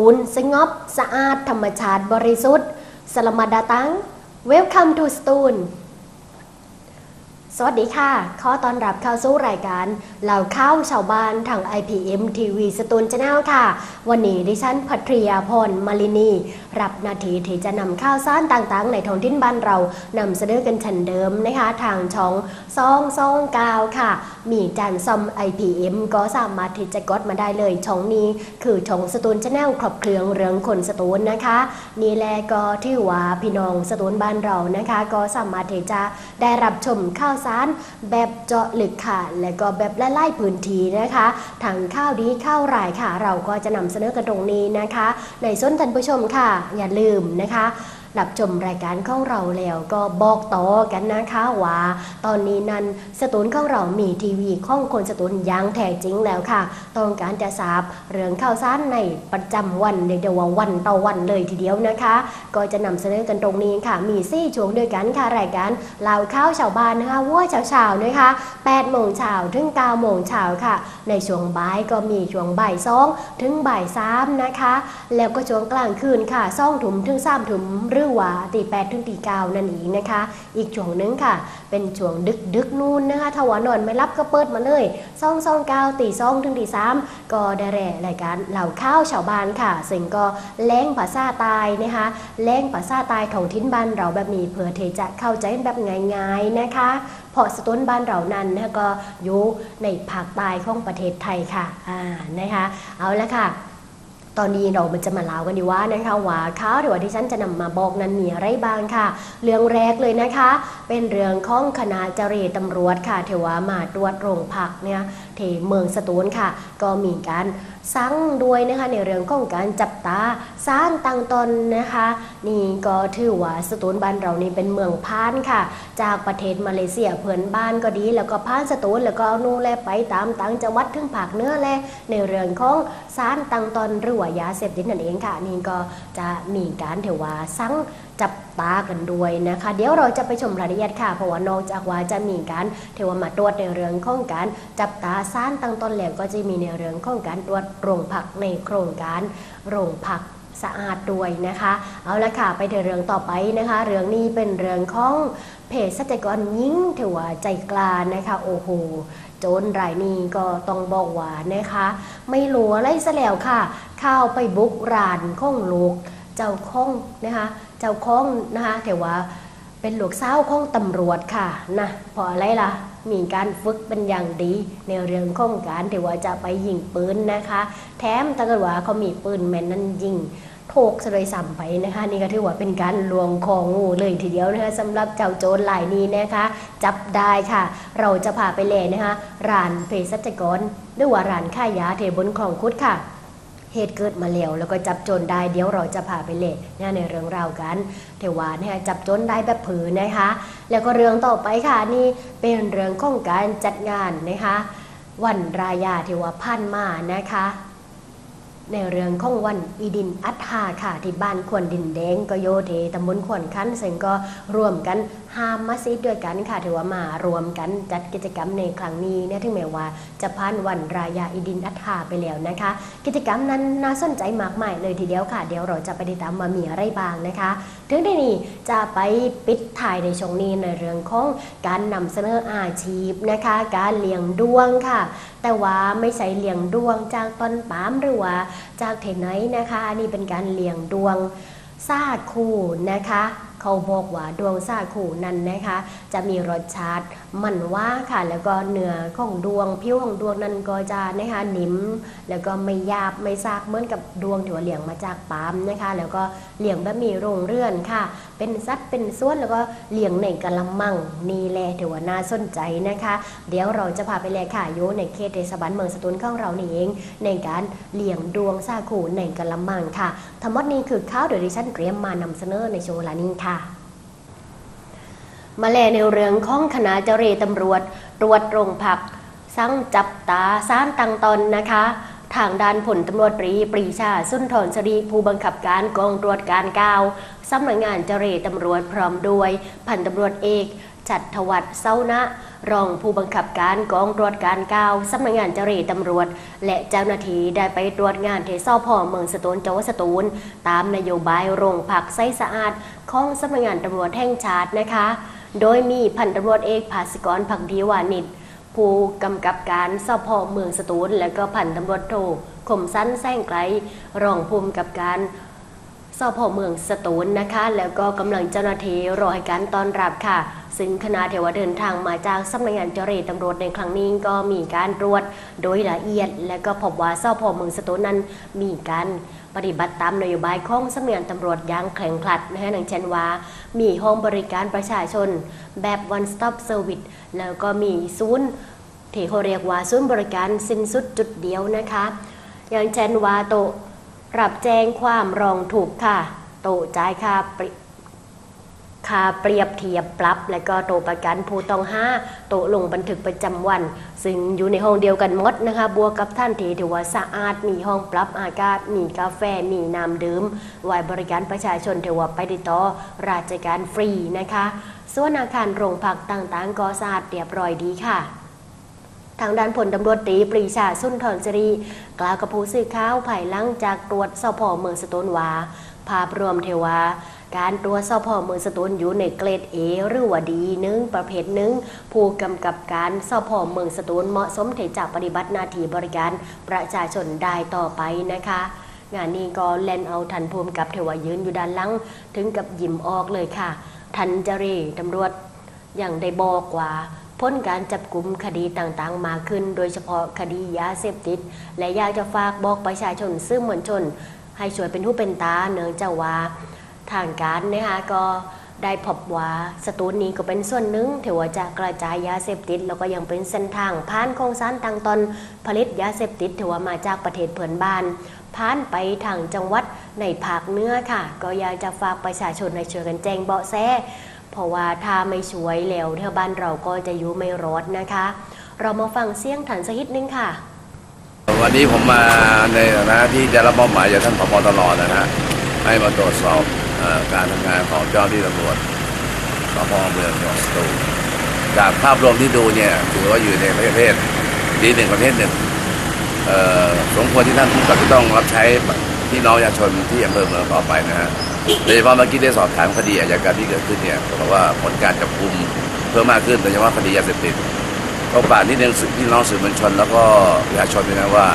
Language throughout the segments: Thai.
ตูลสงบ สะอาด ธรรมชาติบริสุทธิ์สลามัดาตัง Welcome to สตูลสวัสดีค่ะ ขอต้อนรับเข้าสู่รายการเหล่าข้าวชาวบ้านทาง IPM TV สตูลชาแนลค่ะ วันนี้ดิฉันพัทริยาพรมาลินี รับนาทีที่จะนำข้าวสารต่างๆ ในท้องถิ่นบ้านเรานำเสนอกันเช่นเดิมนะคะ ทางช่องซองซองกาวค่ะ มีจานซ่อม IPM ก็สามารถที่จะกดมาได้เลยช่องนี้ คือช่องสตูลชาแนลครอบเครื่องเรื่องคนสตูลนะคะ นี่แหละก็ที่ว่าพี่น้องสตูลบ้านเรานะคะ ก็สามารถที่จะได้รับชมข่าวสารแบบเจาะลึกค่ะ และก็แบบไล่พื้นที่นะคะทางข้าวดีข้าวรายค่ะ เราก็จะนำเสนอกันตรงนี้นะคะ ในส้นท่านผู้ชมค่ะ อย่าลืมนะคะ รับชมรายการของเราแล้วก็บอกต่อกันนะคะว่าตอนนี้นั้นสตูนของเรามีทีวีข้องคนสตูนอยังแท้จริงแล้วค่ะ ต้องการจะทราบเรื่องข่าวสารในประจำวันเรียว่าวันต่อวันเลยทีเดียวนะคะ ก็จะนำเสนอกันตรงนี้ค่ะ มีซี่ช่วงด้วยกันค่ะรายการเล่าข้าวชาวบ้านนะคะวัวเช้าๆนะคะ8โมงเช้าถึง9โมงเช้าค่ะ ในช่วงบ่ายก็มีช่วงบ่ายสองถึงบ่ายสามนะคะ แล้วก็ช่วงกลางคืนค่ะซ่องถุมถึงสามถุมหรือว่าตีแปดถึงตีเก้านั่นเองนะคะ อีกช่วงหนึงค่ะ เป็นช่วงดึกดึกนู่นนะคะถ้าว่านอนไม่รับก็เปิดมาเลยซ่องซ่องเก้าตีซ่องถึงตีสามก็ได้แร่รายการเหล่าข้าวชาวบ้านค่ะ ซึ่งก็แล้งภาษาตายนะคะแล้งภาษาตายท้องถิ่นบ้านเราแบบนี้เพื่อเทจะเข้าใจแบบง่ายๆนะคะเพราะสต้นบ้านเรานั้นนะคะก็อยู่ในภาคใต้ของประเทศไทยค่ะอ่านะคะ เอาละค่ะ ตอนนี้เรามันจะมาเล่ากันดีว่านะคะว่าข้าวที่ว่าที่ฉันจะนำมาบอกนั้นมีอะไรบ้างค่ะ เรื่องแรกเลยนะคะ เป็นเรื่องของคณะเจรตำรวจค่ะเทว่ามาตรวจโรงพักเนี่ย ที่เมืองสตูลค่ะ ก็มีการสั่งด้วยนะคะในเรื่องของการจับตาสร้างตังตนนะคะ นี่ก็ถือว่าสตูลบ้านเรานี่เป็นเมืองพานค่ะ จากประเทศมาเลเซียเพื่อนบ้านก็ดี แล้วก็พานสตูลแล้วก็เอานู่นแลไปตามต่างจังหวัดถึงภาคเนื้อแลในเรื่องของสารตังตนหรือว่ายาเสพติดนั่นเองค่ะ นี่ก็จะมีการถือว่าสั่ง จับตากันด้วยนะคะ เดี๋ยวเราจะไปชมรายละเอียดค่ะเพราะว่านอกจากว่าจะมีการเทวมาตรวจในเรื่องของการจับตาสารตั้งต้นแล้วก็จะมีในเรื่องของการตรวจโรงผักในโครงการโรงผักสะอาดด้วยนะคะ เอาละค่ะไปถึงเรื่องต่อไปนะคะ เรื่องนี้เป็นเรื่องของเพศสัจกรหญิงถือว่าใจกล้านะคะโอ้โหโจรรายนี้ก็ต้องบอกว่านะคะ ไม่หลัวอะไรซะแล้วค่ะ เข้าไปบุกรานข้องลูก เจ้าข้องนะคะเจ้าข้องนะคะแต่ว่าเป็นหลูกสาวของตำรวจค่ะนะเพราะอะไรล่ะมีการฝึกเป็นอย่างดีในเรื่องของการที่ว่าจะไปยิงปืนนะคะ แถมถ้าเกิดว่าเขามีปืนแม่นนั้นยิงโถกสลยสัมไปนะคะ นี่ก็ถือว่าเป็นการลวงคองูเลยทีเดียวนะคะสำหรับเจ้าโจรรายนี้นะคะ จับได้ค่ะ เราจะพาไปเลยนะคะร้านเภสัชกรหรือว่าร้านค่ายยาเทบนคลองคุดค่ะ เหตุเกิดมาแล้วแล้วก็จับโจรได้เดี๋ยวเราจะพาไปเล่นในเรื่องราวกันเทวานะคะจับโจรได้แบบผืนนะคะ แล้วก็เรื่องต่อไปค่ะนี่เป็นเรื่องของการจัดงานนะคะ วันรายาเทวพันมานะคะในเรื่องของวันอีดินอัฐาค่ะที่บ้านควนดินแดงก็โยเทตำบลควนคันซึ่งก็รวมกันฮามมัสยิดด้วยกันค่ะถือว่ามารวมกันจัดกิจกรรมในครั้งนี้เนี่ยถึงแม้ว่าจะผ่านวันรายาอีดินอัฐาไปแล้วนะคะ กิจกรรมนั้นน่าสนใจมากมายเลยทีเดียวค่ะ เดี๋ยวเราจะไปติดตามมามีอะไรบ้างนะคะถึงที่นี่จะไปปิดถ่ายในช่วงนี้ในเรื่องของการนำเสนออาชีพนะคะ การเลี้ยงดวงค่ะ แต่ว่าไม่ใช่เลี้ยงดวงจากต้นปาล์มหรือว่าจากเทนไหนนะคะอันนี้เป็นการเลี้ยงดวงซาดคู่นะคะ เขาบอกว่าดวงซาคู่นั้นนะคะ จะมีรสชาติมันว่าค่ะแล้วก็เนื้อของดวงผิวของดวงนั้นก็จะนะคะนิ่มแล้วก็ไม่หยาบไม่ซากเหมือนกับดวงที่ว่าเลี้ยงมาจากปามนะคะ แล้วก็เลี้ยงแบบมีโรงเรือนค่ะ เป็นสัตว์เป็นส่วนแล้วก็เลี้ยงในกะละมังนี่แหละถือว่าน่าสนใจนะคะ เดี๋ยวเราจะพาไปแลกค่ะอยู่ในเขตเทศบาลเมืองสตูลของเรานี่เอง ในการเลี้ยงดวงซาคูในกะละมังค่ะทั้งหมดนี้คือข้าวโดยดิฉันเตรียมมานำเสนอในช่วงเวลานี้ค่ะ มาแลในเรื่องของคณะเจรตำรวจ ตรวจโรงพักสั่งจับตาสานตังตอนนะคะ ทางด้านผลตำรวจตรีปรีชา สุนทรสรีผู้บังคับการกองตรวจการเกาสำนักงานเจรตำรวจพร้อมด้วย พันตำรวจเอก ชัดทวัฒน์เศร้านะรองผู้บังคับการกองตรวจการก้าวสำนักงานเจรตำรวจ และเจ้าหน้าที่ได้ไปตรวจงานเที่สพเมืองสตูลจังหวัดสตูล ตามนโยบายโรงผักไส้สะอาด ของสำนักงานตำรวจแห่งชาตินะคะ โดยมีพันตำรวจเอกภาสกรผักดีวานิชผู้กำกับการสพเมืองสตูล และก็พันตำรวจโทคมสั้นแซงไกลรองผู้กำกับการสพเมืองสตูลนะคะ แล้วก็กำลังเจ้าหน้าที่รอให้การต้อนรับค่ะ ซึ่งคณะเทวเดินทางมาจากสำนักงานเจรตำรวจในครั้งนี้ก็มีการตรวจโดยละเอียด และก็พบว่าสพเมืองสตูนั้นมีการปฏิบัติตามนโยบายของสำนักงานตำรวจอย่างเคร่งครัดนะฮะอย่างเช่นว่า มีห้องบริการประชาชนแบบ one stop service แล้วก็มีศูนย์ที่เขาเรียกว่าศูนย์บริการสิ้นสุดจุดเดียวนะคะ อย่างเช่นว่าโตรับแจ้งความรองถูกค่ะ โตจ่ายค่าปริ ค่าเปรียบเทียบปรับ และก็โตประกันผู้ต้องห้าโตลงบันทึกประจำวัน ซึ่งอยู่ในห้องเดียวกันหมดนะคะ บวกกับท่านที่ถือว่าสะอาด มีห้องปรับอากาศ มีกาแฟ มีน้ำดื่มไว้บริการประชาชนถือว่าไปติดต่อราชการฟรีนะคะ ส่วนอาคารโรงพักต่างๆ ก็สะอาดเรียบร้อยดีค่ะทางด้านผลตำรวจตรีปรีชาสุนทรจรีกล่าวกับผู้สื่อข่าวภายหลังจากตรวจสพเมืองสตูลว่าภาพรวมเทวา การตรวจสพเมืองสตูลอยู่ในเกรด A หรือว่าดีหนึ่งประเภทหนึ่งผู้กำกับการสพเมืองสตูลเหมาะสมที่จะปฏิบัติหน้าที่บริการประชาชนได้ต่อไปนะคะงานนี้ก็เล่นเอาทันภูมิกับเทวายืนอยู่ด้านหลังถึงกับยิ้มออกเลยค่ะ ทันจรีตำรวจอย่างได้บอกว่าพ้นการจับกลุ่มคดีต่างๆ มาขึ้น โดยเฉพาะคดียาเสพติด และอยากจะฝากบอกประชาชนซึ่งมวลชน ให้ช่วยเป็นหูเป็นตาเนื่องจากว่า ทางการนะคะก็ได้พบว่าสตูลนี้ก็เป็นส่วนหนึ่งถือว่าจะกระจายยาเสพติด แล้วก็ยังเป็นเส้นทางผ่านของสารต่างตอนผลิตยาเสพติดถือว่ามาจากประเทศเพื่อนบ้านผ่านไปทางจังหวัดในภาคเหนือค่ะ ก็อยากจะฝากประชาชนให้ช่วยกันแจ้งเบาะแสเพราะว่าถ้าไม่ช่วยแล้วเท่าบ้านเราก็จะอยู่ไม่รอดนะคะ เรามาฟังเสียงฐานสักนิดนึงค่ะ วันนี้ผมมาในฐานะที่จะรับมอบหมายจากท่านผบตรนะฮะให้มาตรวจสอบ การทำงานของเจ้าหน้าที่ตำรวจสพเมืองจังหวัดสตูลจากภาพรวมที่ดูเนี่ยถือว่าอยู่ในประเภทดีหนึ่งประเภทหนึ่งสมควรที่ท่านผู้กำกับจะต้องรับใช้พี่น้องประชาชนที่อำเภอเมืองต่อไปนะฮะโดยเฉพาะเมื่อกี้ได้สอบถามคดีอาชญากรรมที่เกิดขึ้นเนี่ยบอกว่าผลการจับกุมเพิ่มมากขึ้นโดยเฉพาะคดียาเสพติดก็ฝากนิดนึงสื่อพี่น้องสื่อมวลชน แล้วก็ประชาชนด้วยนะว่า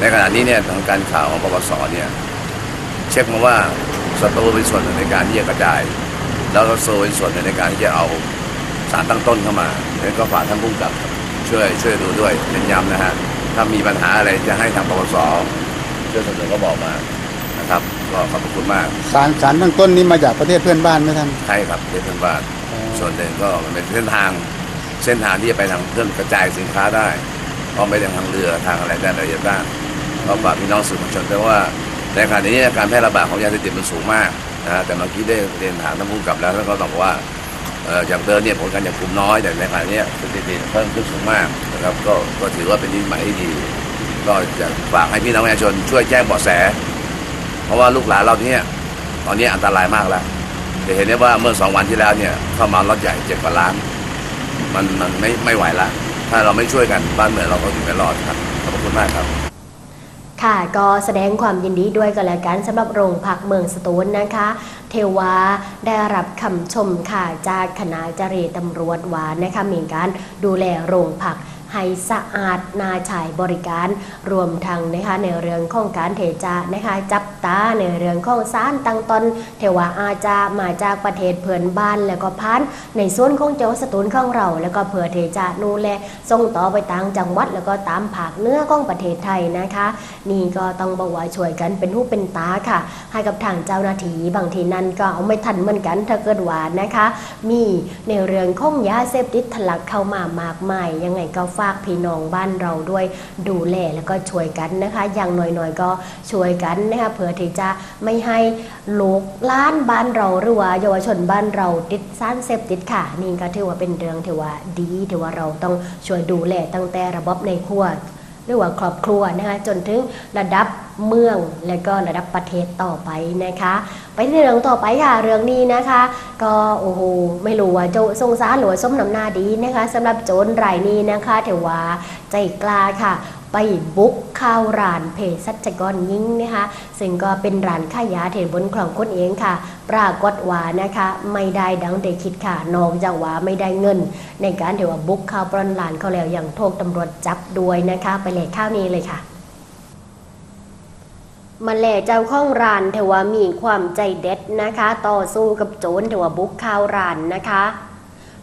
ในขณะนี้เนี่ยทางการข่าวของปปสเนี่ย เช็คมาว่า สตูเป็นส่วนหนึ่งในการที่จะกระจาย แล้วก็โซเป็นส่วนหนึ่งในการที่จะเอาสารตั้งต้นเข้ามาแล้วก็ฝากท่านผู้กำกับช่วยช่วยดูด้วยเน้นย้ำนะฮะถ้ามีปัญหาอะไรจะให้ทางปปสช่วยเสนอก็บอกมานะครับก็ขอบพระคุณมากสารสารตั้งต้นนี้มาจากประเทศเพื่อนบ้านไหมท่านใช่ครับเพื่อนบ้านส่วนหนึ่งก็มันเป็นเส้นทางเส้นทางที่จะไปทางเครื่องกระจายสินค้าได้เพราะไม่ได้ทางเรือทางอะไรได้ละเอียดด้านก็ฝากพี่น้องสื่อมวลชนด้วยว่า ในขณะนี้การแพร่ระบาดของยาเสพติดมันสูงมากนะแต่เมื่อกี้ได้เรียนถามท่านผู้กำกับแล้วท่านก็บอกว่าเอ่ออย่างเดิมเนี่ยผลการจับกลุ่มน้อยแต่ในขณะนี้สถิติเพิ่มขึ้นสูงมากนะครับก็ก็ถือว่าเป็นนิมิตหมายที่ดี ก็จะฝากให้พี่น้องประชาชนช่วยแจ้งเบาะแส เพราะว่าลูกหลานเราเนี่ยตอนนี้อันตรายมากแล้วจะเห็นได้ว่าเมื่อสองวันที่แล้วเนี่ยเข้ามารถใหญ่เจ็ดกว่าล้านมันมันไม่ไม่ไหวละถ้าเราไม่ช่วยกันบ้านเมืองเราก็อยู่ไม่รอดครับขอบพระคุณมากครับ ค่ะก็แสดงความยินดีด้วยกันแล้วกันสำหรับโรงพักเมืองสตูลนะคะ เทวาได้รับคำชมค่ะจากคณะเจรตำรวจวานะคะมีการดูแลโรงพัก ให้สะอาดนาชายบริการ รวมทั้งนะคะในเรื่องของการเทจานะคะจับตาในเรื่องของสารตั้งตนเทวาอาจจะมาจากประเทศเพื่อนบ้านแล้วก็พันในส่วนของเจ้าสตูลของเรา แล้วก็เผื่อเทจานูแลส่งต่อไปต่างจังหวัด แล้วก็ตามภาคเนื้อของประเทศไทยนะคะ นี่ก็ต้องบอกว่าช่วยกันเป็นหูเป็นตาค่ะ ให้กับทางเจ้าหน้าที่บางทีนั้นก็เอาไม่ทันเหมือนกันถ้าเกิดว่านะคะ มีในเรื่องของยาเสพติดทะลักเข้ามามากมายยังไงก็ฝากพี่น้องบ้านเราด้วยดูแลแล้วก็ช่วยกันนะคะ อย่างน้อยๆก็ช่วยกันนะคะเพื่อที่จะไม่ให้ลูกล้านบ้านเราหรือว่าเยาวชนบ้านเราติดสารเสพติดค่ะนี่ก็ถือว่าเป็นเรื่องที่ว่าดีที่ว่าเราต้องช่วยดูแลตั้งแต่ระบบในครัว หรือว่าครอบครัวนะคะจนถึงระดับเมืองและก็ระดับประเทศต่อไปนะคะ ไปที่เรื่องต่อไปค่ะเรื่องนี้นะคะ ก็โอ้โหไม่รู้ว่าจทรงสารหรือว่าส้มน้ำหน้าดีนะคะสำหรับโจรรายนี้นะคะถือว่าใจกล้าค่ะ ไปบุกข้าวร้านเพศสัจกรยิงนะคะซึ่งก็เป็นร้านขายยาเทนบนคลองคนเองค่ะ ปรากฏว่านะคะไม่ได้ดังเดคิดค่ะนอกจากว่าไม่ได้เงิน ในการถือว่าบุกข้าวปล้นร้านเขาแล้วอย่างโทกตำรวจจับด้วยนะคะ ไปเลยข้าวนี้เลยค่ะมาแหล่เจ้าข้องร้านถือว่ามีความใจเด็ดนะคะ ต่อสู้กับโจรถือว่าบุกข้าวร้านนะคะ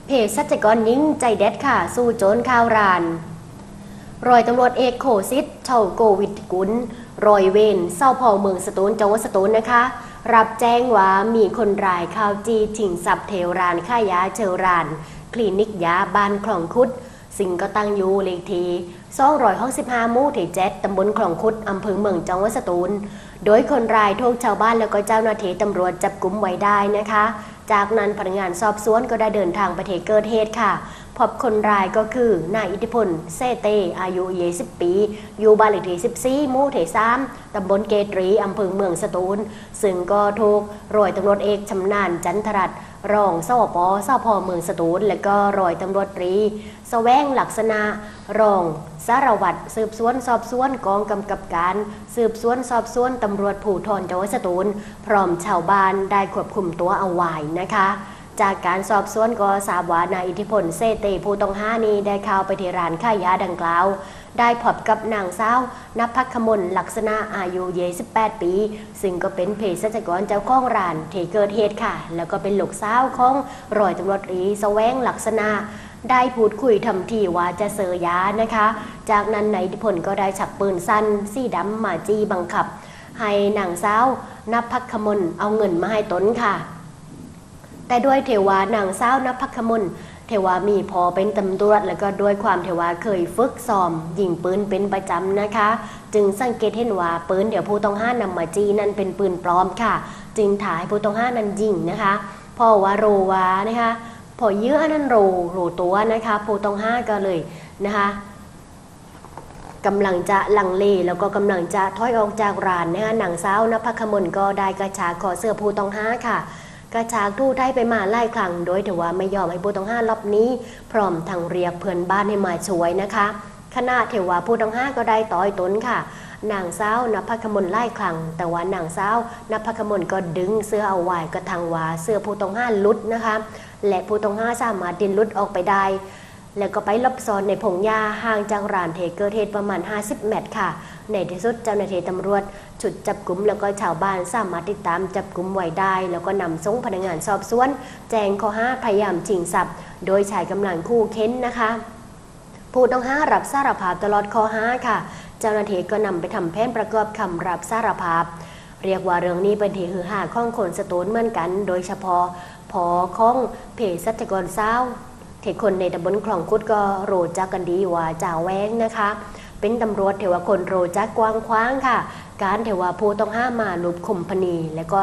เพจสัจกรยิงใจเด็ดค่ะ สู้โจรข้าวร้าน รอยตำรวจเอกโคซิตเชาโกวิทกุลรอยเวนเศร้าพอเมืองสตูลจังหวัดสตูลนะคะ รับแจ้งว่ามีคนรายข่าวจีถิงสับเทวรานค่ายาเชลราน คลินิกยาบ้านคลองคุดสิ่งก็ตั้งอยู่เลขที่265หมู่ที่7ตำบลคลองคุดอำเภอเมืองจังหวัดสตูล โดยคนรายถูกชาวบ้านแล้วก็เจ้าหน้าที่ตำรวจจับกุมไว้ได้นะคะ จากนั้นพนักงานสอบสวนก็ได้เดินทางไปที่เกิดเหตุค่ะ พบคนรายก็คือนายอิทธิพลเซเตอายุ 20 ปี อยู่บ้านเลขที่14หมู่ที่3ตำบลเกตรีอำเภอเมืองสตูล ซึ่งก็ถูกรอยตำรวจเอกชำนาญจันทรัตรองสวปสพเมืองสตูล และก็รอยตำรวจตรีแสวงลักษณะรองสารวัตรสืบสวนสอบสวนกองกำกับการ สืบสวนสอบสวนตำรวจผูทรจังหวัดสตูล พร้อมชาวบ้านได้ควบคุมตัวเอาไว้นะคะ จากการสอบสวนก็ทราบว่านายอิทธิพลเซเตผู้ต้องหานี้ได้เข้าไปที่ร้านขายยาดังกล่าว ได้พบกับนางสาวนภัคมลลักษณะอายุ28ปี ซึ่งก็เป็นเภสัชกรเจ้าของร้านที่เกิดเหตุค่ะ แล้วก็เป็นลูกสาวของรอยตำรวจตรีแสวงลักษณะได้พูดคุยทำทีว่าจะเสยยานะคะ จากนั้นนายอิทธิพลก็ได้ฉักปืนสั้นสีดำมาจี้บังคับ ให้นางสาวนภัคมลเอาเงินมาให้ตนค่ะ แต่ด้วยเทวานางสาวนภัคมลเทวามีพอเป็นตำรวจแล้วก็ด้วยความเทวาเคยฝึกซ้อม ยิงปืนเป็นประจำนะคะ จึงสังเกตเห็นว่าปืนเดี๋ยวผู้ต้องห้านำมาจีนั้นเป็นปืนปลอมค่ะ จึงถ่ายผู้ต้องห้านั้นยิงนะคะพราะว่าโรวานะคะพอเยื่อนั้นโรโรตัวนะคะผู้ต้องห้าก็เลยนะคะกำลังจะลังเลแล้วก็กำลังจะถอยออกจากร้านนะคะหนังสาวนภคมลก็ได้กระชากคอเสื้อผู้ต้องห้าค่ะ กระชากทู่ไทยไปมาไล่ครั้งโดยแต่ว่าไม่ยอมให้ผู้ต้องห้ารอบนี้ พร้อมทางเรียกเพื่อนบ้านให้มาช่วยนะคะคณะเทวาผู้ต้องห้าก็ได้ต่อยตนค่ะนางสาวนภคมลไล่ครั้งแต่ว่านางสาวนภคมลก็ดึงเสื้อเอาไว้กระทังว่าเสื้อผู้ต้องห้าลุดนะคะ และผู้ต้องห้าสามารถดินลุดออกไปได้ แล้วก็ไปหลบซ่อนในพงหญ้าห่างจากร้านเทเกิดเหตุประมาณ 50 เมตรค่ะ ในที่สุดเจ้าหน้าที่ตำรวจฉุดจับกลุ่มแล้วก็ชาวบ้านสามารถติดตามจับกลุ่มไว้ได้ แล้วก็นำส่งพนักงานสอบสวน แจ้งข้อหาพยายามชิงทรัพย์ โดยใช้กำลังคู่เค้นนะคะ ผู้ต้องหารับสารภาพตลอดข้อหาค่ะ เจ้าหน้าที่ก็นำไปทำแผนประกอบคำรับสารภาพ เรียกว่าเรื่องนี้เป็นที่ฮือฮาของคนสตูลเหมือนกัน โดยเฉพาะพอของเพจสัจกรเศร้าเทคนในตำบลคลองคุดก็โรจักกันดีว่าจ่าแว้งนะคะ เป็นตำรวจเทวคนโรจักกว้างคว้างค่ะ การเทวาผู้ต้องห้ามมาลุบคมพนี และก็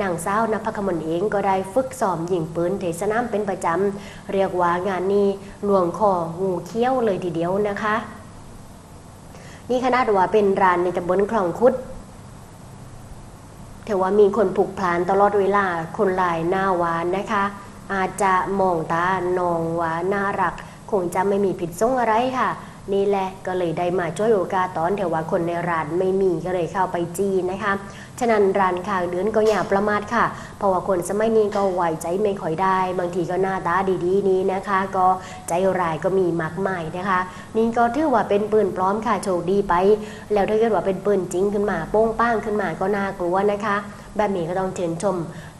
นางสาวนภคมลเองก็ได้ฝึกซ้อมยิงปืนเทสนามเป็นประจำ เรียกว่างานนี้หลวงคองูเขี้ยวเลยทีเดียวนะคะ นี่ขนาดว่าเป็นร้านในตำบลคลองคุดถือว่ามีคนผูกพลานตลอดเวลาคนหลายหน้าวานนะคะ อาจจะมองตานองว่าน่ารัก คงจะไม่มีผิดสงอะไรค่ะ นี่แหละก็เลยได้มาช่วยโอกาสตอนเถวว่าคนในร้านไม่มีก็เลยเข้าไปจีนนะคะ ฉะนั้นร้านข้าเดือนก็อย่าประมาทค่ะ เพราะว่าคนสมัยนี้ก็ไหวใจไม่ค่อยได้ บางทีก็หน้าตาดีๆ นี้นะคะ ก็ใจร้ายก็มีมากมายนะคะ นี่ก็ถือว่าเป็นปืนปลอมค่ะโชคดีไป แล้วถ้าเกิดว่าเป็นปืนจริงขึ้นมาโป้งป้างขึ้นมาก็น่ากลัวนะคะแบบนี้ก็ต้องเชิญชม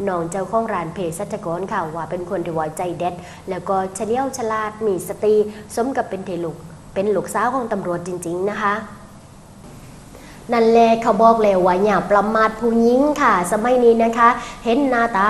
น้องเจ้าของร้านเพจสัจกรค่ะว่าเป็นคนที่ไว้ใจเด็ด แล้วก็เฉลียวฉลาดมีสติสมกับเป็นเทลุกเป็นลูกสาวของตำรวจจริง ๆ นะคะ นั่นแหละเขาบอกเลยว่าอย่าประมาทผู้หญิงค่ะ สมัยนี้นะคะ เห็นหน้าตา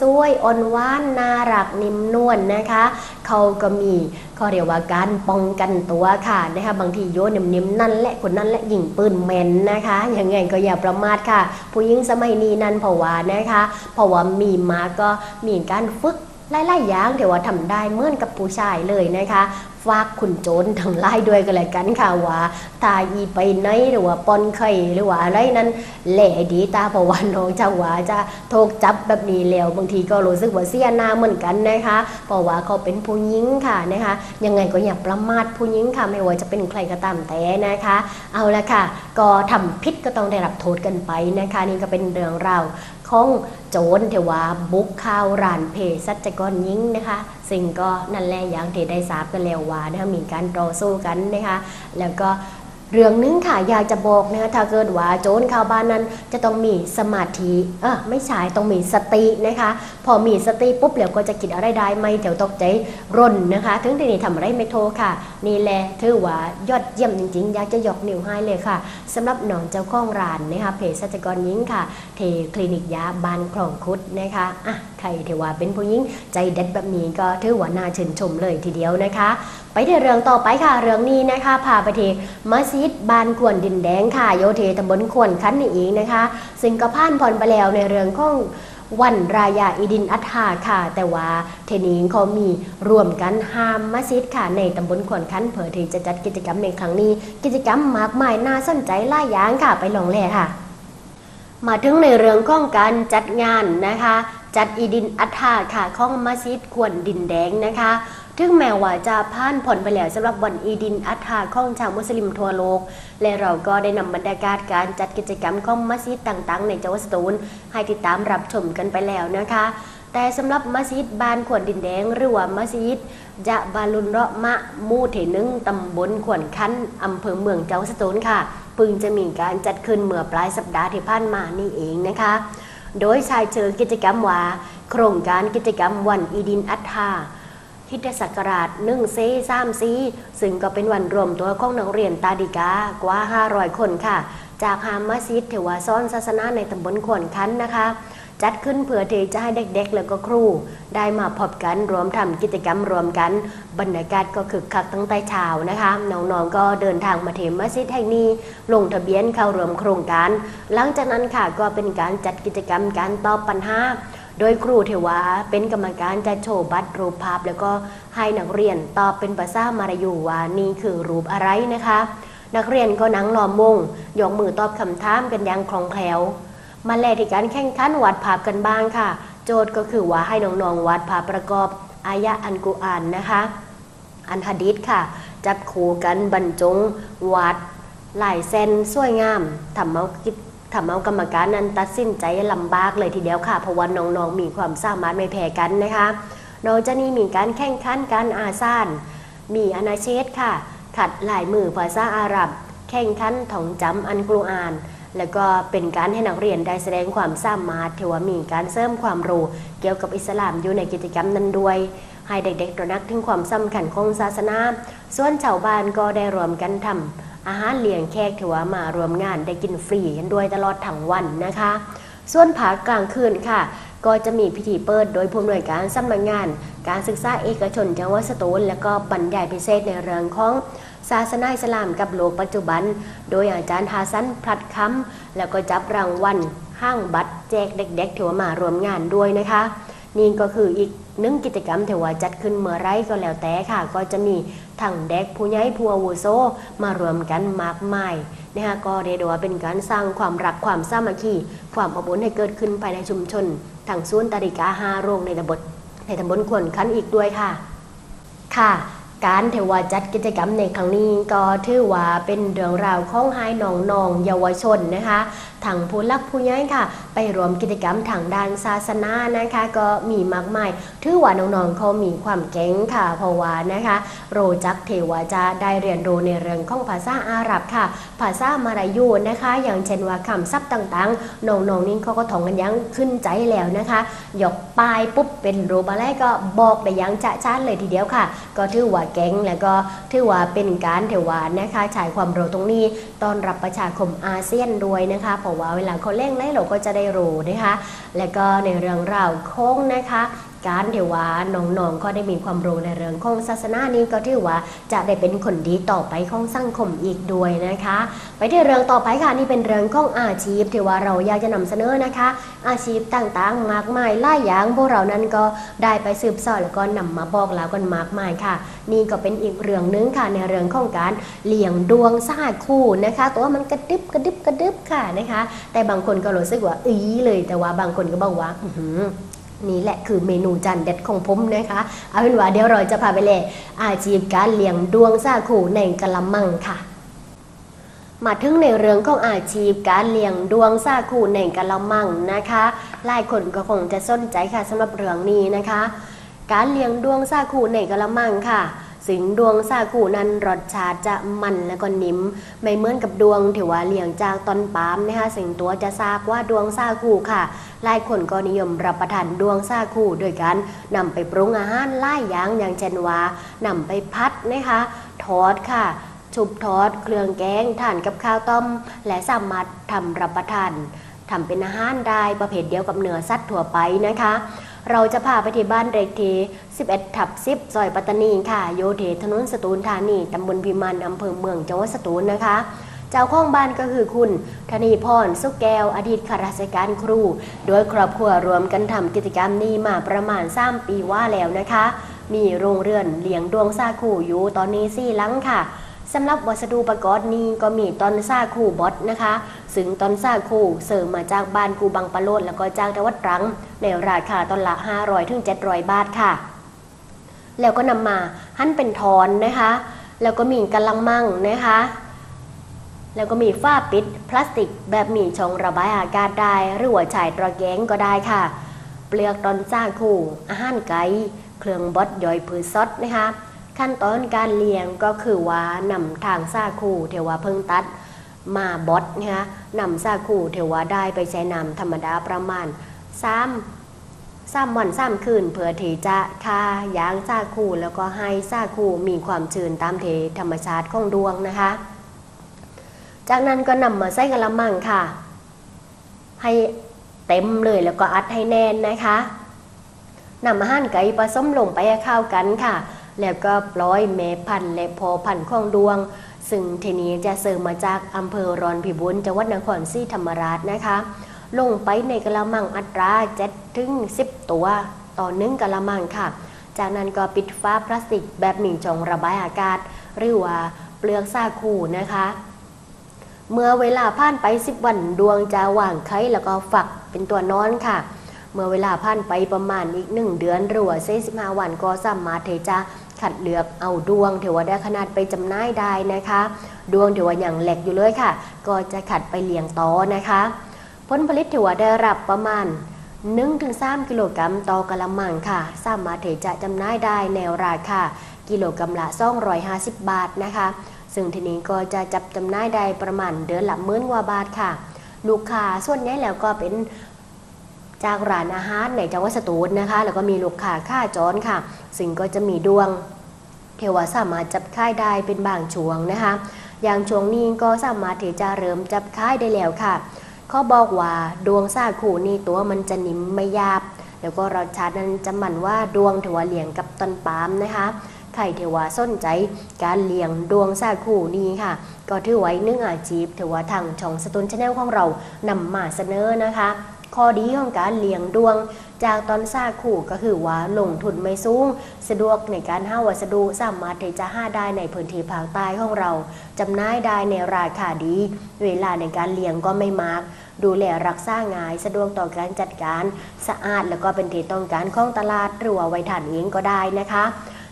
สวยๆอ่อนหวานน่ารักนิ่มนวลนะคะ เขาก็มีเขาเรียกว่าการป้องกันตัวค่ะนะคะบางทีโยนนิ่มๆนั่นแหละคนนั้นแหละยิงปืนแมนนะคะยังไงก็อย่าประมาทค่ะ ผู้หญิงสมัยนี้นั่นเพราะว่านะคะเพราะว่ามีมาก็มีการฝึก หลายๆอย่างเดี๋ยวว่าทำได้เหมือนกับผู้ชายเลยนะคะฝากคุณโจนทั้งไล่ด้วยกันเลยกันค่ะว่าตาอีไปไหนหรือว่าปอนไข่หรือว่าอะไรนั้นแหล่ดีตาเพราะว่าน้องจ้าหวาจะถูกจับแบบนี้แล้วบางทีก็รู้สึกว่าเสียหน้าเหมือนกันนะคะเพราะว่าเขาเป็นผู้หญิงค่ะนะคะยังไงก็อย่าประมาทผู้หญิงค่ะไม่ว่าจะเป็นใครก็ตามแต่นะคะ เอาละค่ะ ก็ทำผิดก็ต้องได้รับโทษกันไปนะคะ นี่ก็เป็นเรื่องราว ของโจรเทวาบุกข้าวร้านเพสัจกรยิงนะคะสิ่งก็นั่นแหละอย่างที่ได้ทราบกันแล้วว่านะคะมีการต่อสู้กันนะคะ แล้วก็เรื่องหนึงค่ะอยากจะบอกนะคะถ้าเกิดว่าโจรข้าวบ้านนั้นจะต้องมีสมาธิเออไม่ใช่ต้องมีสตินะคะ พอมีสติปุ๊บแล้วก็จะคิดอะไรได้ไม่เดี๋ยวตกใจร่นนะคะ ถึงที่นี่ทำอะไรไม่โทรค่ะนี่แหละถือว่ายอดเยี่ยมจริงๆ อยากจะยกนิ้วให้เลยค่ะสำหรับหนองเจ้าข้องร้านนะคะเพจสัจกรหญิงค่ะ เทคลินิกยาบานคลองคุดนะคะอะใครที่ว่าเป็นผู้หญิงใจเด็ดแบบนี้ก็ถือว่าน่าชื่นชมเลยทีเดียวนะคะ ไปที่เรื่องต่อไปค่ะ เรื่องนี้นะคะพาไปที่มัสยิดบานขวนดินแดงค่ะ โยเทตำบลขวนคันนี่เองนะคะ ซึ่งก็ผ่านผ่อนไปแล้วในเรื่องของ วันรายาอิดินอัฐาค่ะ แต่ว่าเทนี้เขามีรวมกันห้ามมัสยิดค่ะ ในตำบลขวนคันเผยที่จะจัดกิจกรรมในครั้งนี้ กิจกรรมมากมายน่าสนใจหลายอย่างค่ะไปลองแลค่ะ มาถึงในเรื่องของการจัดงานนะคะ จัดอีดินอัฐาค่ะของมัสยิดขวนดินแดงนะคะ ถึงแม้ว่าจะผ่านผลไปแล้วสำหรับวันอีดินอัฐาของชาวมุสลิมทั่วโลก และเราก็ได้นำบรรยากาศการจัดกิจกรรมของมัสยิดต่างๆ ในจังหวัดสตูลให้ติดตามรับชมกันไปแล้วนะคะ แต่สำหรับมัสยิดบานขวนดินแดง หรือว่ามัสยิดจะบาลุนเราะมะมูเถนึงตำบลขวนคันอำเภอเมืองจังหวัดสตูลค่ะพึงจะมีการจัดขึ้นเมื่อปลายสัปดาห์ที่ผ่านมานี่เองนะคะ โดยชายเชิงกิจกรรมว่า โครงการกิจกรรมวันอีดินอัฏฐา คริดศักราชหนึ่งซีสามซีซึ่งก็เป็นวันรวมตัวของนักเรียนตาดิกากว่า 500 คนค่ะ จากฮามมัสยิดเทวาซ้อนศาสนาในตำบลขวนคันนะคะ จัดขึ้นเพื่อที่จะให้เด็กๆ แล้วก็ครู ได้มาพบกันรวมทำกิจกรรมรวมกัน บรรยากาศก็คึกคักตั้งแต่เช้านะคะน้องๆก็เดินทางมาเทมัสยิดแห่งนี้ลงทะเบียนเข้าร่วมโครงการ หลังจากนั้นค่ะก็เป็นการจัดกิจกรรมการตอบปัญหา โดยครูเทวาเป็นกรรมการจะโชว์บัตรรูปภาพ แล้วก็ให้นักเรียนตอบเป็นภาษามารยูว่านี่คือรูปอะไรนะคะ นักเรียนก็นั่งล้อมวงยกมือตอบคำถามกันอย่างคล่องแคล่วมาแลกที่การแข่งขันวาดภาพกันบ้างค่ะ โจทย์ก็คือว่าให้น้องๆวาดภาพประกอบอายะอันกุอานนะคะ อันฮะดิษค่ะ จับคู่กันบรรจงวาดลายเส้นสวยงามทำเอาคิด ทำเอากรรมการนั้นตัดสินใจลำบากเลยทีเดียวค่ะ เพราะว่าน้องๆมีความสามารถไม่แพ้กันนะคะ นอกจากนี้มีการแข่งขันการอาซาน มีอนาเชตค่ะ ขัดลายมือภาษาอาหรับ แข่งขันท่องจำอันกรุอาน แล้วก็เป็นการให้นักเรียนได้แสดงความสามารถที่ว่ามีการเสริมความรู้เกี่ยวกับอิสลามอยู่ในกิจกรรมนั้นด้วยให้เด็กๆตระหนักถึงความสำคัญของศาสนา ส่วนชาวบ้านก็ได้รวมกันทำ อาหารเลี้ยงแขกที่ว่ามารวมงานได้กินฟรีกันด้วยตลอดทั้งวันนะคะ ส่วนผากลางคืนค่ะ ก็จะมีพิธีเปิดโดยผู้อำนวยการสำนักงาน การศึกษาเอกชนจังหวัดสตูลและก็บรรยายพิเศษในเรื่องของศาสนาอิสลามกับโลกปัจจุบัน โดยอาจารย์ฮาซันพลัดคำแล้วก็จับรางวัลห้างบัตรแจกเด็กๆถือว่ามารวมงานด้วยนะคะ นี่ก็คืออีก หนึ่งกิจกรรมที่ว่าจัดขึ้นเมื่อไรก็แล้วแต่ค่ะ ก็จะมีทั้งเด็กผู้ใหญ่ผู้อาวุโสมารวมกันมากมายนะคะก็เรียกได้ว่าเป็นการสร้างความรักความสามัคคีความอบอุ่นให้เกิดขึ้นภายในชุมชนทางศูนตาริกาฮาโรงในตำบลในตำบลขวนคันอีกด้วยค่ะ ค่ะการเทวาจัดกิจกรรมในครั้งนี้ก็ถือว่าเป็นเรื่องราวของให้น้องเยาวชนนะคะทางผู้ลักผู้ใหญ่ค่ะ ไปรวมกิจกรรมทางด้านศาสนานะคะ ก็มีมากมายถือว่าน้องๆเขามีความเก่งค่ะ เพราะว่านะคะโรจักเทวาจะได้เรียนรู้ในเรื่องของภาษาอาหรับค่ะ ภาษามาลายูนะคะ อย่างเช่นว่าคำศัพท์ต่างๆน้องๆนี่เขาก็ท่องกันยังขึ้นใจแล้วนะคะยกปลายปุ๊บเป็นรูปอะไรก็บอกได้ยังจะชัดเลยทีเดียวค่ะ ก็ถือว่าเก่งแล้วก็ถือว่าเป็นการเทวานะคะฉายความรู้ตรงนี้ตอนรับประชาคมอาเซียนด้วยนะคะเพราะว่าเวลาเขาเล่งไล่เราก็จะได้รู้นะคะ และก็ในเรื่องราวโค้งนะคะ การเทว่าน้องๆก็ได้มีความรู้ในเรื่องของศาสนานี้ก็ถือว่าจะได้เป็นคนดีต่อไปของสังคมอีกด้วยนะคะ ไปที่เรื่องต่อไปค่ะนี่เป็นเรื่องของอาชีพที่ว่าเราอยากจะนำเสนอนะคะ อาชีพต่างๆ มากมายหลายอย่างพวกเรานั้นก็ได้ไปสืบสอบแล้วก็นำมาบอกเล่ากันมากมายค่ะ นี่ก็เป็นอีกเรื่องหนึงค่ะในเรื่องของการเลี้ยงดวงสาคู่นะคะ ตัวมันกระดึบกระดึบกระดึบค่ะนะคะ แต่บางคนก็รู้สึกว่าอีเลยแต่ว่าบางคนก็บอกว่าอื้อ นี่แหละคือเมนูจานเด็ดของผมนะคะ เอาเป็นว่าเดี๋ยวเราจะพาไปเลยอาชีพการเลี้ยงดวงซาคูในกะละมังค่ะ มาถึงในเรื่องของอาชีพการเลี้ยงดวงซาคูในกะละมังนะคะหลายคนก็คงจะสนใจค่ะสำหรับเรื่องนี้นะคะ การเลี้ยงดวงซาคูในกะละมังค่ะ ซึ่งดวงซาคูนั้นรสชาติจะมันและก็นิ่มไม่เหมือนกับดวงที่ว่าเลี้ยงจากต้นปาล์มนะคะสิ่งตัวจะซากว่าดวงซาคูค่ะหลายคนก็นิยมรับประทานดวงซาคูโดยการนำไปปรุงอาหารหลายอย่างอย่างเช่นว่านำไปพัดนะคะทอดค่ะชุบทอด เครื่องแกงทานกับข้าวต้ม และสามารถทำรับประทานทำเป็นอาหารได้ประเภทเดียวกับเนื้อสัตว์ทั่วไปนะคะ เราจะพาไปที่บ้านเด็กที11 ทับ 10 ซอยปัตตานีค่ะ โยเทถนนสตูลธานี ตำบลพิมานอำเภอเมืองจังหวัดสตูลนะคะ เจ้าของบ้านก็คือคุณ ธนีพร สุกแก้ว อดีตข้าราชการครู โดยครอบครัวรวมกันทำกิจกรรมนี้มาประมาณ 3 ปีว่าแล้วนะคะ มีโรงเรือนเลี้ยงดวงซาคูอยู่ตอนนี้สี่หลังค่ะ สำหรับวัสดุประกอบนี้ก็มีต้นซาคูบอสนะคะซึ่งต้นซาคูเสริมมาจากบ้านกูบังปะโลดแล้วก็จากจังหวัดตรัง ในราคาต้นละ 500ถึง700 บาทค่ะ แล้วก็นำมาหั่นเป็นทอนนะคะ แล้วก็มีกะลังมั่งนะคะ แล้วก็มีฝ้าปิดพลาสติกแบบมีช่องระบายอากาศได้หรือว่าฉายตระแกงก็ได้ค่ะ เปลือกตอนซาคู่อาหารไก่เครื่องบดย่อยผือซดนะคะ ขั้นตอนการเลี้ยงก็คือว่านำทางซาคูเทวาเพิ่งตัดมาบดนะคะนำซาคูเทวาได้ไปใช้น้ำธรรมดาประมาณ3สามวันสามคืนเพื่อที่จะฆ่ายางซาคูแล้วก็ให้ซาคูมีความชื้นตามเทธรรมชาติของดวงนะคะ จากนั้นก็นำมาใส่กระมังค่ะ ให้เต็มเลยแล้วก็อัดให้แน่นนะคะนำอาหารไก่ผสมลงไปเข้ากันค่ะ แล้วก็ปล่อยแม่พันธุ์และพอพันธุ์ของดวง ซึ่งทีนี้จะเสริมมาจากอำเภอรอนพิบูลจังหวัดนครศรีธรรมราชนะคะ ลงไปในกระมังอัตรา7ถึง10ตัว ต่อหนึ่งกระมังค่ะ จากนั้นก็ปิดฟ้าพลาสติกแบบหมิ่งจองระบายอากาศ หรือว่าเปลือกซาคูนะคะเมื่อเวลาผ่านไป 10 วันดวงจะว่างไข่แล้วก็ฝักเป็นตัวนอนค่ะ เมื่อเวลาผ่านไปประมาณอีก 1 เดือนหรือว่า45วันก็สามารถที่จะ ขัดเลือกเอาดวงถือว่าได้ขนาดไปจำหน่ายได้นะคะ ดวงถือว่าอย่างแหลกอยู่เลยค่ะ ก็จะขัดไปเลี้ยงต่อนะคะ ผลผลิตถือว่าได้รับประมาณ1-3กิโลกรัมต่อกะละมังค่ะ สามารถที่จะจำหน่ายได้ในราคากิโลกรัมละ 250 บาทนะคะ ซึ่งทีนี้ก็จะจับจำหน่ายได้ประมาณเดือนละหมื่นกว่าบาทค่ะ ลูกค้าส่วนใหญ่แล้วก็เป็น จากร้านอาหารในจังหวัดสตูลนะคะ แล้วก็มีลูกค้าค่าจรค่ะ ซึ่งก็จะมีดวงเทวาสามารถจับค่ายได้เป็นบางช่วงนะคะ อย่างช่วงนี้ก็สามารถที่จะเริ่มจับค่ายได้แล้วค่ะเขาบอกว่าดวงซาคูนี่ตัวมันจะนิ่มไม่ยาบ แล้วก็รสชาตินั้นจะหมันว่าดวงเทวาเลี้ยงกับต้นปาล์มนะคะใครเทวาสนใจการเลี้ยงดวงซาคูนี้ค่ะ ก็ถือไว้หนึ่งอาชีพถือว่าทางช่องสตุนชาแนลของเรานำมาเสนอนะคะ ข้อดีของการเลี้ยงดวง จากตอนซาคู่ก็คือว่าลงทุนไม่สูง สะดวกในการห้าวัสดุสามารถที่จะห้าได้ในพื้นที่ภาคใต้ของเราจำหน่ายได้ในราคาดี เวลาในการเลี้ยงก็ไม่มาก ดูแลรักษาง่าย สะดวกต่อการจัดการสะอาดแล้วก็เป็นที่ต้องการของตลาดหรือว่าไว้ทานเองก็ได้นะคะ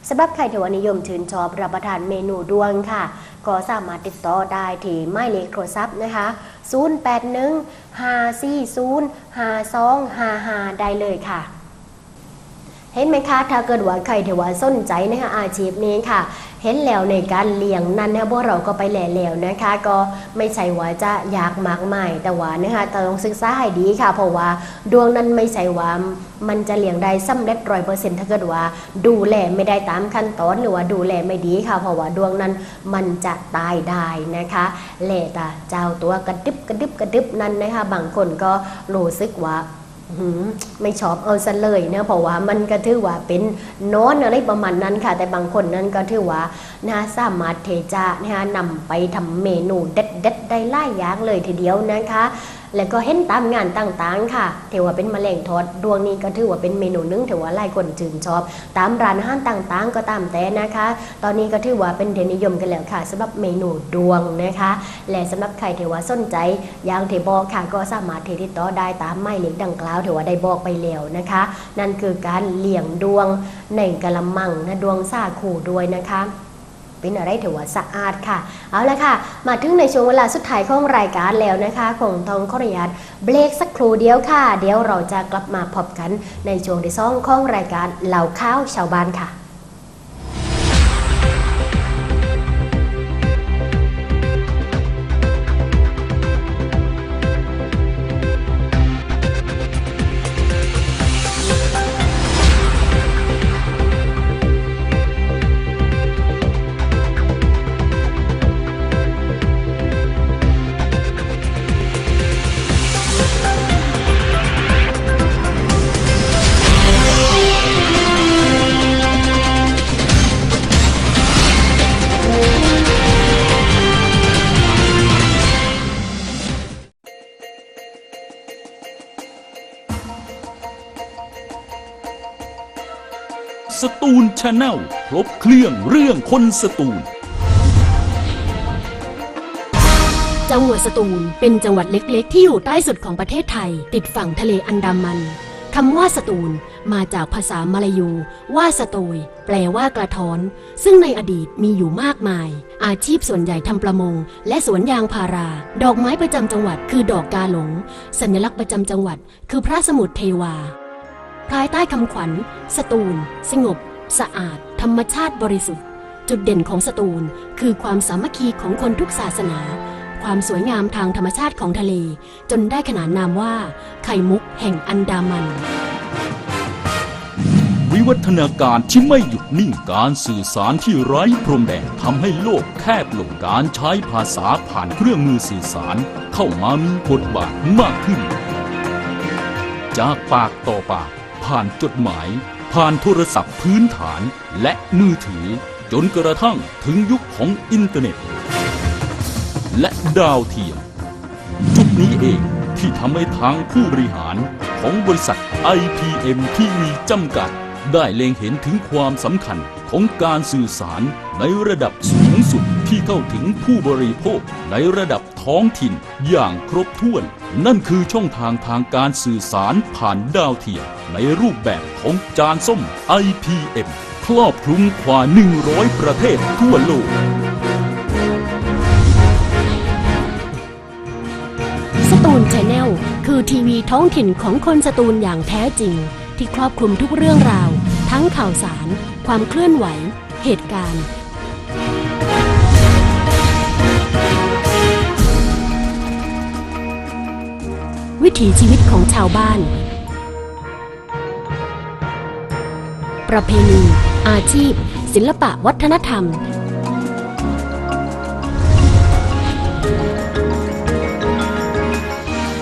สำหรับใครที่ว่านิยมชื่นชอบรับประทานเมนูดวงค่ะ ก็สามารถติดต่อได้ที่หมายเลขโทรศัพท์นะคะ 081 540 5255 ได้เลยค่ะ เห็นไหมคะ ถ้าเกิดว่าใครที่ว่าสนใจนะคะอาชีพนี้ค่ะ เห็นแล้วในการเลี้ยงนั้นนะพวกเราก็ไปแหล่แล้วนะคะ ก็ไม่ใช่ว่าจะอยากมากมายแต่ว่านะคะต้องศึกษาให้ดีค่ะ เพราะว่าดวงนั้นไม่ใช่ว่ามันจะเลี้ยงได้สำเร็จร้อยเปอร์เซ็นต์ถ้าเกิดว่าดูแลไม่ได้ตามขั้นตอนหรือว่าดูแลไม่ดีค่ะ เพราะว่าดวงนั้นมันจะตายได้นะคะแหล่ตาเจ้าตัวกระดึบกระดึบกระดึบนั้นนะคะบางคนก็รู้สึกว่า ไม่ชอบเอาซะเลยเนะเพราะว่ามันก็ถือว่าเป็นโน้นอะไรประมาณนั้นค่ะ แต่บางคนนั้นก็ถือว่านะสามารถเทจะนะคะนำไปทำเมนูเด็ดๆได้หลายอย่างเลยทีเดียวนะคะ แล้วก็เห็นตามงานต่างๆค่ะถือว่าเป็นแมลงทอดดวงนี้ก็ถือว่าเป็นเมนูนึงถือว่าหลายคนชื่นชอบ ตามร้านอาหารต่างๆ ก็ตามแต่นะคะ ตอนนี้ก็ถือว่าเป็นเดนิยมกันแล้วค่ะสำหรับเมนูดวงนะคะ และสำหรับใครที่ว่าสนใจยางเทบอกค่ะ ก็สามารถที่ติดต่อได้ตามหมายเลขดังกล่าวถือว่าได้บอกไปแล้วนะคะ นั่นคือการเลี้ยงดวงในกะละมังนะดวงซาคูด้วยนะคะ เป็นอะไรถือว่าสะอาดค่ะ เอาละค่ะ มาถึงในช่วงเวลาสุดท้ายของรายการแล้วนะคะคงต้องขออนุญาตเบรกสักครู่เดียวค่ะ เดี๋ยวเราจะกลับมาพบกันในช่วงที่สองของรายการเหล่าข้าวชาวบ้านค่ะาแนลครบเครื่องเรื่องคนสตูล จังหวัดสตูลเป็นจังหวัดเล็กๆ ที่อยู่ใต้สุดของประเทศไทย ติดฝั่งทะเลอันดามันคำว่าสตูลมาจากภาษามลายู ว่าสโตยแปลว่ากระท้อน ซึ่งในอดีตมีอยู่มากมาย อาชีพส่วนใหญ่ทำประมง และสวนยางพารา ดอกไม้ประจำจังหวัดคือดอกกาหลง สัญลักษณ์ประจำจังหวัด คือพระสมุทรเทวาภายใต้คำขวัญ สตูล สงบ สะอาด ธรรมชาติบริสุทธิ์ จุดเด่นของสตูล คือความสามัคคีของคนทุกศาสนา ความสวยงามทางธรรมชาติของทะเล จนได้ขนานนามว่า ไข่มุกแห่งอันดามัน วิวัฒนาการที่ไม่หยุดนิ่งการสื่อสารที่ไร้พรมแดนทำให้โลกแคบลงการใช้ภาษาผ่านเครื่องมือสื่อสาร เข้ามามีบทบาทมากขึ้น จากปากต่อปากผ่านจดหมาย ผ่านโทรศัพท์พื้นฐานและมือถือ จนกระทั่งถึงยุคของอินเทอร์เน็ต และดาวเทียม จุดนี้เองที่ทำให้ทางผู้บริหารของบริษัท IPM TV จำกัด ได้เล็งเห็นถึงความสำคัญของการสื่อสารในระดับสูง ที่เข้าถึงผู้บริโภคในระดับท้องถิ่นอย่างครบถ้วน นั่นคือช่องทางทางการสื่อสารผ่านดาวเทียมในรูปแบบของจานส้ม IPM ครอบคลุมกว่า 100 ประเทศทั่วโลก สตูลชาแนลคือทีวีท้องถิ่นของคนสตูลอย่างแท้จริง ที่ครอบคลุมทุกเรื่องราว ทั้งข่าวสาร ความเคลื่อนไหว เหตุการณ์ วิถีชีวิตของชาวบ้าน ประเพณี อาชีพ ศิลปะวัฒนธรรม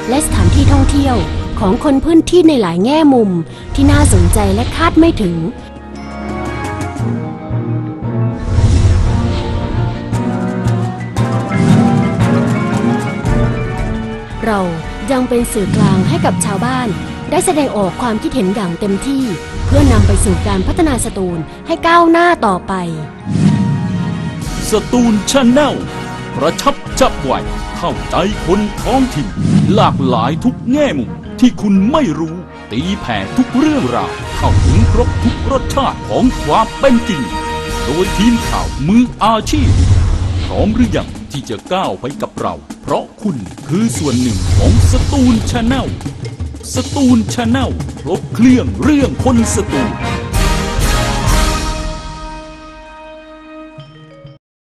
และสถานที่ท่องเที่ยวของคนพื้นที่ในหลายแง่มุมที่น่าสนใจและคาดไม่ถึงเรา ยังเป็นสื่อกลางให้กับชาวบ้าน ได้แสดงออกความคิดเห็นอย่างเต็มที่ เพื่อนำไปสู่การพัฒนาสตูลให้ก้าวหน้าต่อไป สตูลชาแนลกระชับจับไวเข้าใจคนท้องถิ่น หลากหลายทุกแง่มุมที่คุณไม่รู้ ตีแผ่ทุกเรื่องราว เข้าถึงครบทุกรสชาติของความเป็นจริง โดยทีมข่าวมืออาชีพ พร้อมหรือยังที่จะก้าวไปกับเรา เพราะคุณคือส่วนหนึ่งของสตูลชาแนลสตูลชาแนลครบเครื่องเรื่องคนสตูล